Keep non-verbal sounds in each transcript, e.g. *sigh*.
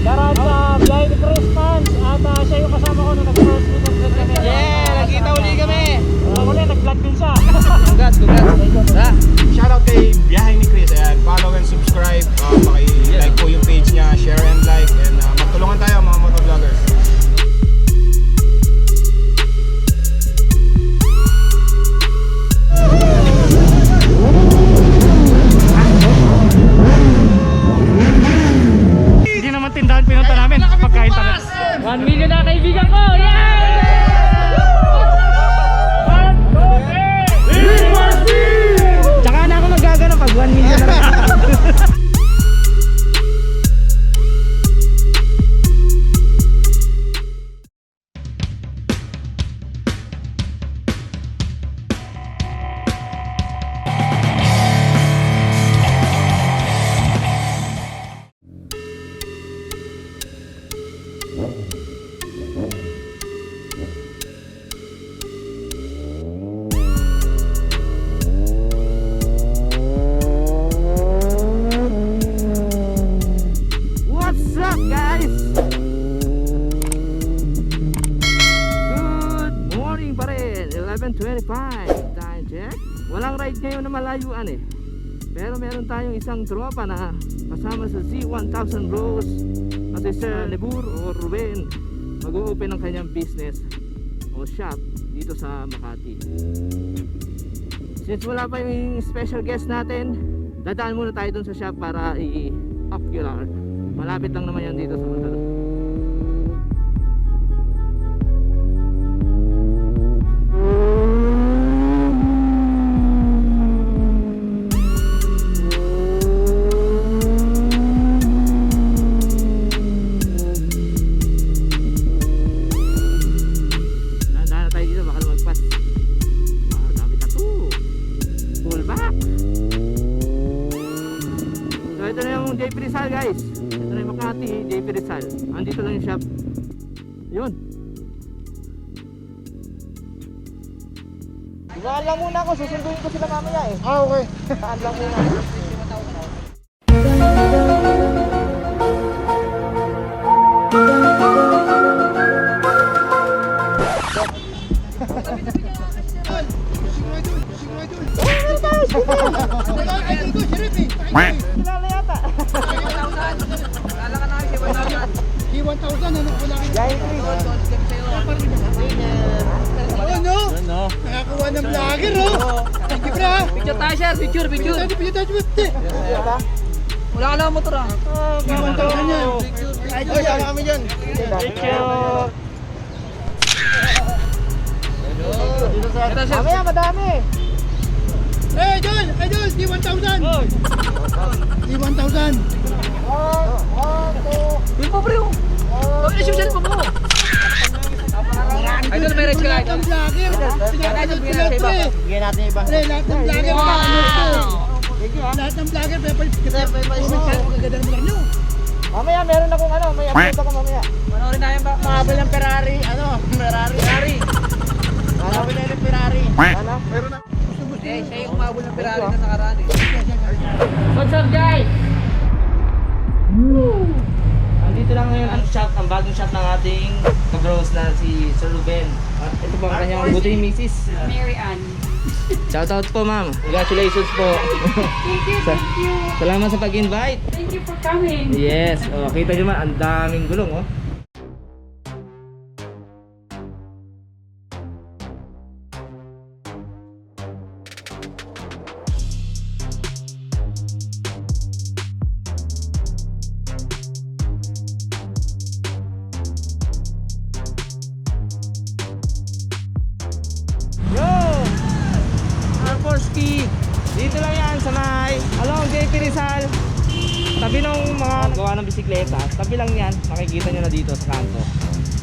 Garage sa ni Christmas at ah, siya yung kasama ko nung nag-first meet and greet kami. Yeah, nakita uli kami. Uh, uli, nag-vlog din siya. Congrats, congrats. Tara. Shoutout kay Biyahe ni Chris. Ayan, follow and subscribe. Uh, Paki-like po yung page niya, share and like. And uh, magtulungan tayo mga motovloggers. Tindahan pinunta namin. Pagkain talaga. 1 million na kaibigan ko! Tsaka na ako magagano pag 1 million na lang. *laughs* meron tayong isang tropa na Kasama sa Z1000 Bros. At si Sir Nebur o Ruben. Mag-open ng kanyang business O shop dito sa Makati. Since wala pa yung special guest natin Dadaan muna tayo dun sa shop para i-ocular Malapit lang naman yan dito sa Mandalo lumagpas Wow, dami tattoo Pull back. So ito na yung JP Rizal guys. Ito na yung Makati JP Rizal. Andito lang yung shop. Yun. Lang muna ako, susunduin ko sila mamaya eh. Ah, okay. *laughs* Lang muna Nakakuha ng vlogger, oh! You, bro! Picture tayo, sir. Picture, picture. Thank you, thank you. Wala ka na motor ah. Iwan taon yan. Ay, kami dyan. Thank you! Ito, sir. Mamaya madami Hey, Idol! Idol! D1000! D1000! Yung po, bro. Oh, ano yung cellphone mo? Idol, may rights ka, Lahat idol. ng vlogger! Pinapanood ko lahat, pre! Bigyan natin iba lahat ng vlogger. Lahat ng vlogger. Ang gaganda ng vlog nyo. Mamaya meron akong ano May upload ako mamaya Panoorin na yan ba? Mahabol ng Ferrari Ano? Ferrari Ferrari. Mahabol na yung Ferrari Ano? Eh, siya yung umabol ng Ferrari na nakaraan eh. What's up, guys? Andito lang ngayon ang shop, ang bagong shop ng ating kabros na si Sir Ruben. At ito po ang kanyang buti misis. Mary Ann. Shoutout po ma'am. Congratulations po. Thank you, Sa- thank you. Salamat sa pag-invite. Thank you for coming. Yes. Oh, kita nyo man, ang daming gulong oh. Dito lang yan sa may along JP Rizal. Tabi ng mga gawa ng bisikleta, tabi lang yan, makikita nyo na dito sa kanto.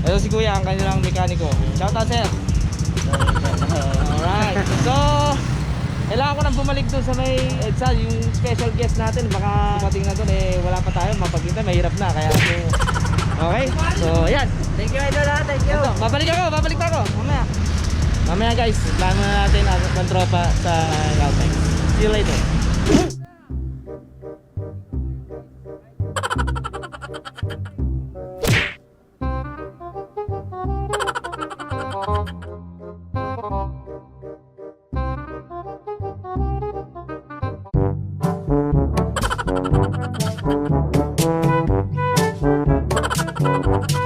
Ito si Kuya, ang kanilang mekaniko. Shout out sir! Alright, so kailangan ko nang bumalik doon sa may EDSA, yung special guest natin. Baka dumating na doon, eh wala pa tayo, mapagkita, mahirap na. Kaya so, okay, so yan. Thank you, idol. Thank you. Ito, babalik ako, babalik pa ako, mamaya. Mamaya guys, plano na natin ang ang tropa sa Gauteng. See you later. *laughs*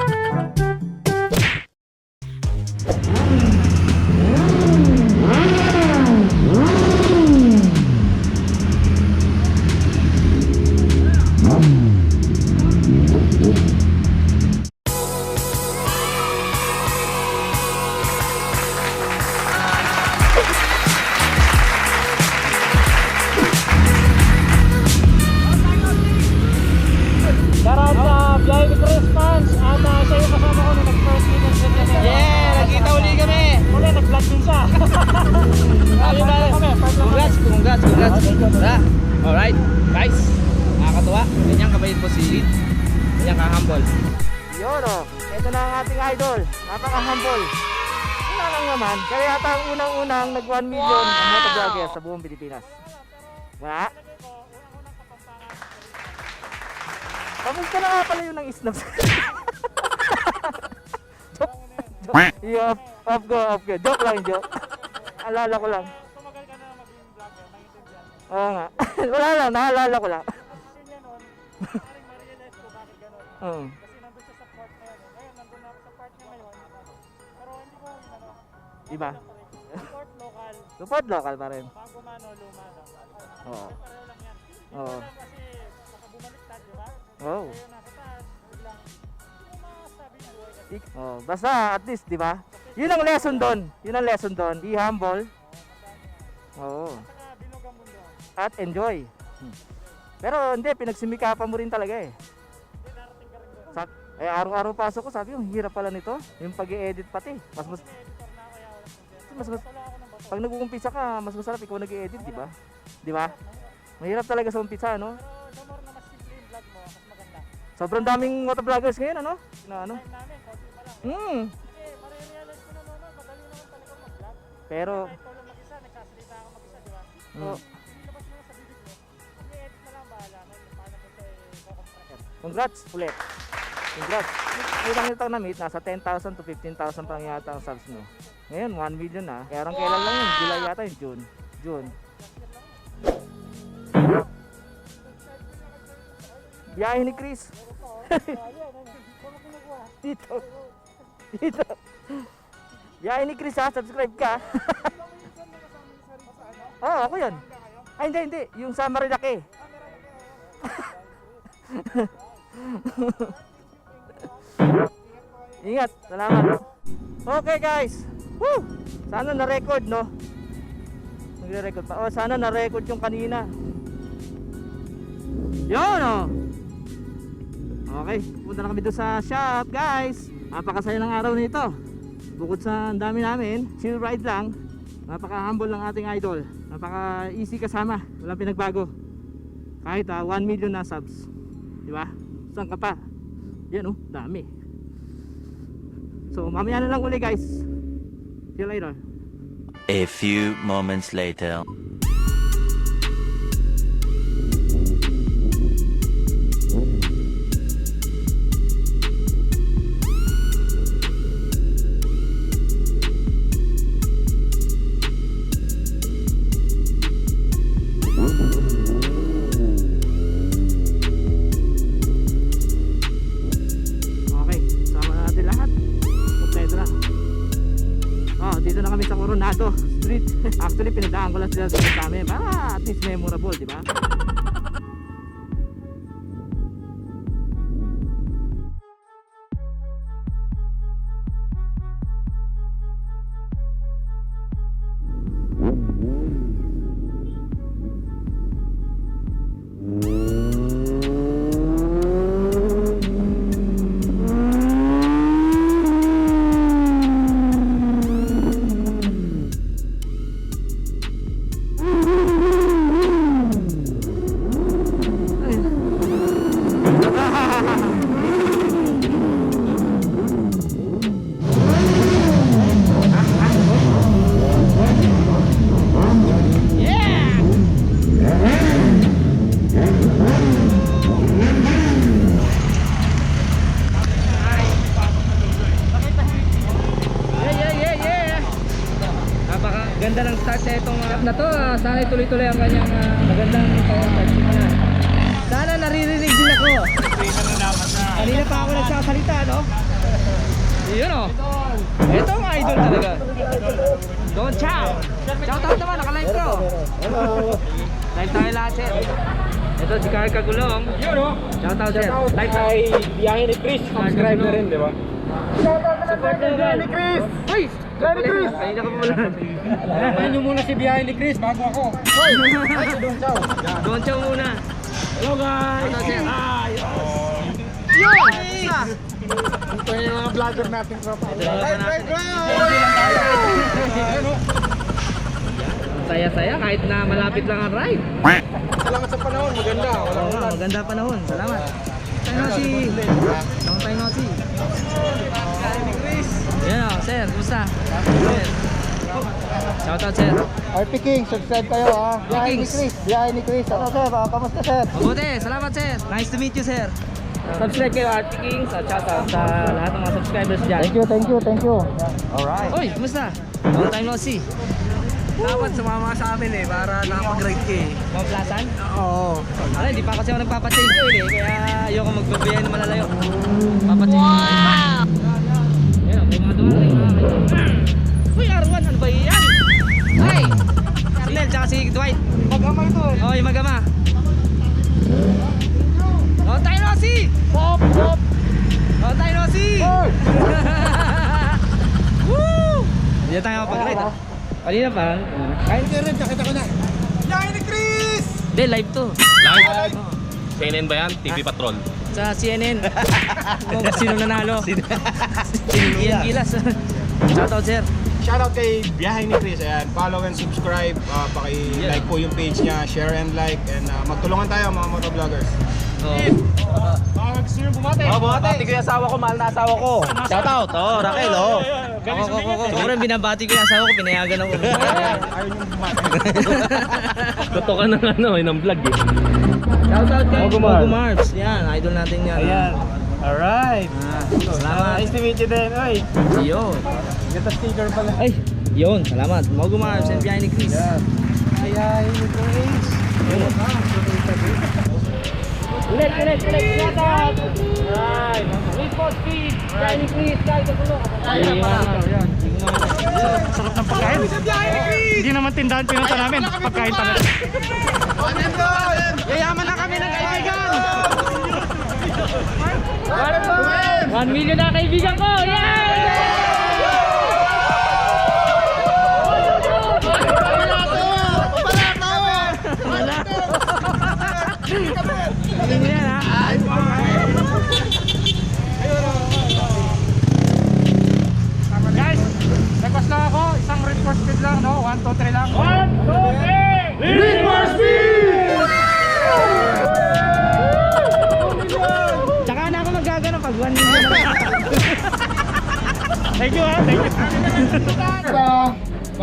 na ang ating idol. Napaka-humble. Wala lang naman. Kaya yata ang unang-unang nag 1 million ang motovlogger sa buong Pilipinas. Wala? Kamusta na nga pala yun ng snaps? *laughs* Yo, off, off go, off go. Joke lang, joke. Alala ko lang. Oo nga. *laughs* Wala lang, naalala ko lang. *laughs* Kasi Iba. support local, Support local pa rin. bago mano, luma na. Oo. Pareho lang yan. Oo. Lang kasi, baka bumaliktad, di ba? Oh. Kayo nasa taas, biglang, hindi mo masabi yung buhay kasi. Ik- Oh, basta at least, 'di ba? 'Yun ang lesson doon. 'Yun ang lesson doon. Be humble. Oo. Ang mundo. At enjoy. Hmm. Pero hindi pinagsimikapan mo rin talaga eh. Hindi, darating ka rin doon. Sa, eh araw-araw pasok ko, sabi ang hirap pala nito. Yung pag-i-edit pati. Mas mas mas, mas pag nag-uumpisa ka, mas masarap ikaw nag-i-edit, 'di ba? 'Di ba? Mahirap talaga sa umpisa, no? Pero the more na mas simple yung vlog mo, mas maganda. Sobrang daming motovloggers ngayon, ano? Na ano? Time namin, konti pa lang. Hmm. Kasi marirealize ko na noon, no, madali naman talaga mag-vlog. Pero Kahit ikaw lang mag-isa, nagsasalita ako mag-isa, di ba? oh, Ilabas mo na sa bibig mo. I-edit na lang, bahala. Kung paano mo siya i-compress. congrats ulit. Congrats. Ilang ito na meet, nasa 10,000 to 15,000 pang yata ang subs mo. Ngayon, 1 million na. Kaya rang kailan lang yun? July yata yun, June. June. Biyahe ni Chris. *laughs* Dito. Dito. Biyahe ni Chris ha, subscribe ka. Oo, *laughs* oh, ako yun. Ay, hindi, hindi. Yung sa Marilaki. *laughs* Ingat, salamat. Okay guys. Woo! Sana na-record no. Nagre-record pa. Oh, sana na-record yung kanina. Yun oh. Okay, punta na kami doon sa shop guys. Napakasaya ng araw nito. Bukod sa ang dami namin, chill ride lang. Napaka-humble ng ating idol. Napaka-easy kasama. Walang pinagbago. Kahit ah, 1 million na subs. Di ba? Saan ka pa? Yan oh, dami. So mamaya na lang uli guys. See you later. A few moments later. Actually, pinadaan ko lang sila sa kami para at least memorable, di ba? Na itong uh, to. ah. sana tuloy-tuloy ang kanyang uh, magandang niya. Sana naririnig din ako. Kanina pa ako nagsasalita, no? Yun oh. Ito ang idol talaga. Don Chow. Shout out naman, naka-live ko. Live tayo lahat, sir. Ito si Carl Kagulong. Yun oh. Shout out, sir. Live tayo. biyahe ni Chris. Subscribe na rin, di ba? Support na rin. ni Chris! Hoy! Biyahe ni Chris! Kanina ka pa wala. Alaman nyo muna si biyahe ni Chris bago ako. Hoy! Ay, Don Chow. Don Chow muna. Hello guys! Shout out, sir. Isa! Ito yung mga vlogger natin tropa. Right, right, Saya-saya kahit na malapit lang ang ride. Salamat sa panahon, maganda. Wala Oo nga, maganda panahon. Salamat. Tayo si. Long time no si. Yan o, sir. Kumusta? Sir. Shoutout sir. RP King, subscribe kayo ha. Biyahe ni Kings. Chris. Biyahe ni Chris. Ano sir? Ah, kamusta sir? Mabuti, salamat sir. Nice to meet you sir. Subscribe kayo Archie Kings at shoutout sa lahat ng mga subscribers dyan. Thank you, thank you, thank you. Uy, kumusta? Long time no see. Dapat sumama sa amin eh, para nakapag-ride ka eh. Mga plasan? Oo. Ano, hindi pa kasi ako nagpapachange oil eh. Kaya ayoko magbabayan malalayo. Papachange wow! Yan, may mga mga kaibigan. Uy, R1, ano ba yan? Ay! Arnel, tsaka si Dwight. Magama ito eh. Oh, yung magama. Oh, tayo na si! Pop, pop! Oh, tayo na si! *laughs* Woo! Hindi na tayo mapag-ride ah. Kanina pa. Kain ka rin, nakita ko na. Hindi, live to. Live? CNN ba yan? TV Patrol. Sa CNN. Kung sino nanalo. *laughs* Sino Ian Gilas. Shoutout sir. Shoutout kay Biyahe ni Chris. Ayan, follow and subscribe. Uh, paki-like po yung page niya, share and like. And uh, magtulungan tayo mga motovloggers. Oh. Baka gusto nyo bumati. Oh, bumati ko yung asawa ko, mahal na asawa ko. Shout out. Oh, Raquel, oh. Ako, ako, ako. Siguro yung binabati ko yung asawa ko, pinayagan ako. Ayaw nyo bumati. Totoo ka ng ano, eh, ng vlog eh. Shoutout kay Mogo Marbs. Yan, idol natin yan. Ayan. Alright. Ah, salamat. Nice to meet you din. Oy, Yun. get a sticker pala. Ay, yun. Salamat. Mogo Marbs and behind ni Chris. Biyahe ni Chris. Ulit, ulit, ulit. Shoutout. Right. Wait for speed. Behind ni Chris. Guys, sa tulo. Ayan. Ayan. Sarap ng pagkain. Hindi naman tindahan pinunta namin. Pagkain talaga. Yayaman na kami ng kaibigan! 1 million na kaibigan ko! Yay!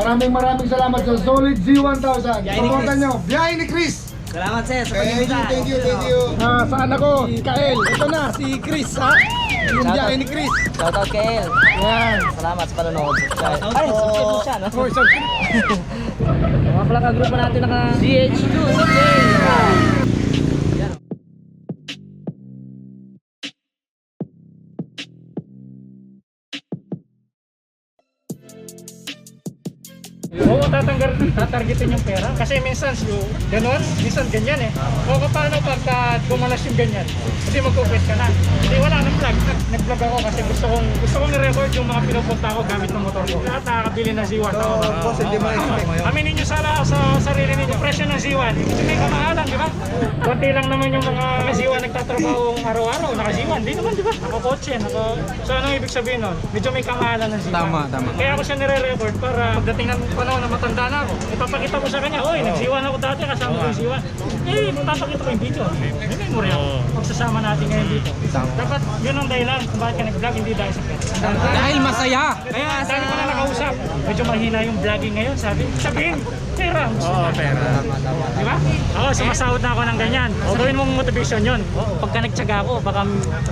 Maraming maraming salamat sa Solid Z1000. Biyahe ni Supportan Chris. nyo. Biyahe ni Chris. Salamat sir sa Thank you, thank you, thank you. Ah, saan ako? Kael. Ito na, si Chris ha. Yung Shoutout. biyahe ni Chris. Shoutout kay El. Yan. Salamat sa panonood. Ay, subscribe mo siya, no? *laughs* Mga pala ka-grupo natin naka DH2 sa Oo, tatanggar, tatargetin yung pera. Kasi minsan, yung ganon, minsan ganyan eh. O paano pagka gumalas yung ganyan? Hindi magkukwit ka na. Hindi, wala nang vlog. Nag- Nag-vlog ako kasi gusto kong, gusto kong i-record yung mga pinupunta ko gamit ng motor ko. Lahat nakakabili ng Z1. So, boss, hindi mo expect. Aminin nyo sa, sa sarili ninyo, presyo ng Z1. Kasi may kamahalan, di ba? Kunti lang naman yung mga Z1 nagtatrabaho araw-araw, naka Z1. Di naman, di ba? Nakakotse, naka... So, anong ibig sabihin nun? Medyo may kamahalan ng Z1. Tama, tama. Kaya ako siya nire-record para pagdating ng panahon na matanda na ako, ipapakita ko sa kanya, oy, nag-Z1 ako dati, kasama ko yung Z1. Eh, papakita ko yung video. May memory ako. Pagsasama natin ngayon dito. Dapat, yun ang dahilan kung bakit ka nag-vlog, hindi dahil sa pera. Dahil masaya. Kaya, dahil ko na nakausap. Medyo mahina yung vlogging ngayon, sabi. Sabihin, pera. Oo, pera. Di ba? Oo, sumasahod na ako ng ganyan. O, gawin mong motivation yun. Pagka nagtsaga ako, baka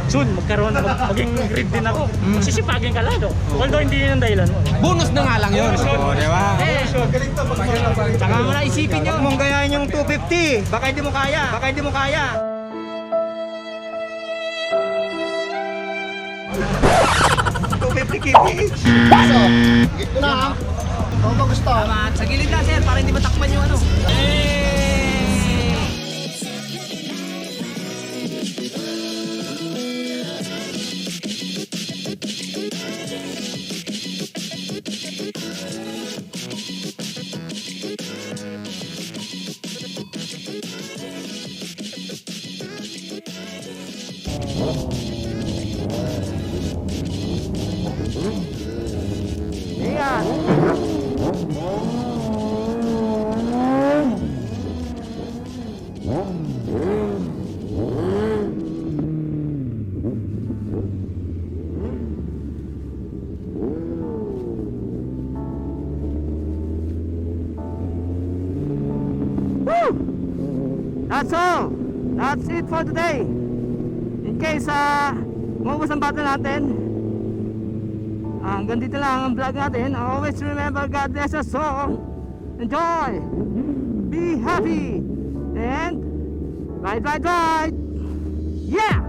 soon magkaroon, mag- maging grid din ako. Sisipagin ka lalo. Although hindi yun ang dahilan mo. Bonus na nga lang yun. Oo, di ba? Eh, Tsaka mo na isipin nyo. mong gayahin yung 250. Baka hindi mo kaya. Baka hindi mo kaya. Ito na Ako ba gusto? Salamat. Sa gilid na sir, para hindi matakpan yung ano. that's for today. In case uh, maubos ang battle natin, ah, hanggang dito lang ang vlog natin. Always remember God bless us all. Enjoy! Be happy! And ride, ride, ride! Yeah!